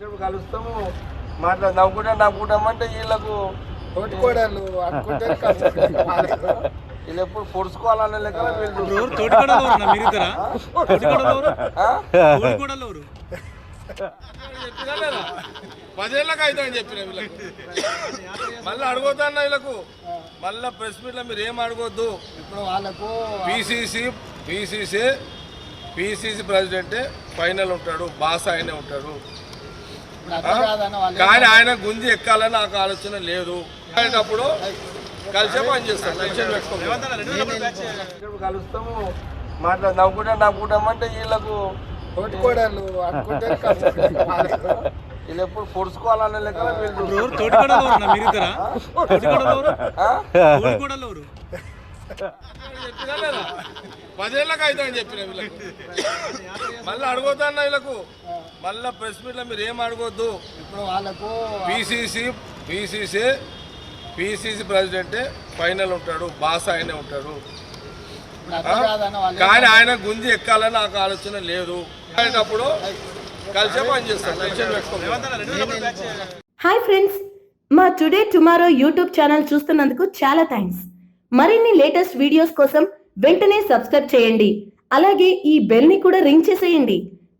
ఇప్పుడు కలుస్తాము మాట్లా నవ్వుకుంటా నవ్వుకుంటామంటే వీళ్ళకు తోటికోడలు వీళ్ళు ఎప్పుడు పొడుచుకోవాలనే లెక్క వీళ్ళు? పదేళ్ళకి అయితే అని చెప్పిన వీళ్ళకు. మళ్ళీ అడగొద్దన్న వీళ్ళకు. మళ్ళీ ప్రెస్ మీట్లో మీరు ఏం అడగొద్దు. ఇప్పుడు వాళ్ళకు PCC PCC PCC president final ఉంటాడు. బాస్ ఆయనే ఉంటాడు ఇప్పుడు అట్లా కాదన్న వాళ్ళు కానీ ఆయన గుంజి ఎక్కాలని నాకు ఆలోచన లేదు. అనేటప్పుడు కలిసే పని చేస్తాం టెన్షన్ పెట్టుకుంటాం కలుస్తాము మాట్లా నవ్వుకుంటా నవ్వుకుంటామంటే వీళ్ళకు తోటికోడలు అనుకుంటే వీళ్ళు ఎప్పుడు పొడుచుకోవాలనే లెక్క వీళ్ళు? పదేళ్ళకి అయితే అని చెప్పిన వీళ్ళకు. మళ్ళీ అడగొద్దన్న వీళ్ళకు? మళ్ళీ ప్రెస్ మీట్లో మీరు ఏం అడగొద్దు? ఇప్పుడు వాళ్ళకు PCC PCC PCC president final ఉంటాడు బాస్ ఆయనే ఉంటాడు. కానీ ఆయన గుంజి ఎక్కాలని నాకు ఆలోచన లేదు. అనేటప్పుడు కలిసే పని చేస్తాం టెన్షన్ పెట్టుకుంటాం హాయ్ ఫ్రెండ్స్ మా టుడే టుమారో యూట్యూబ్ ఛానల్ చూస్తున్నందుకు చాలా థ్యాంక్స్. మరిన్ని లేటెస్ట్ వీడియోస్ కోసం వెంటనే సబ్స్క్రైబ్ చేయండి. అలాగే ఈ బెల్ని కూడా రింగ్ చేసేయండి.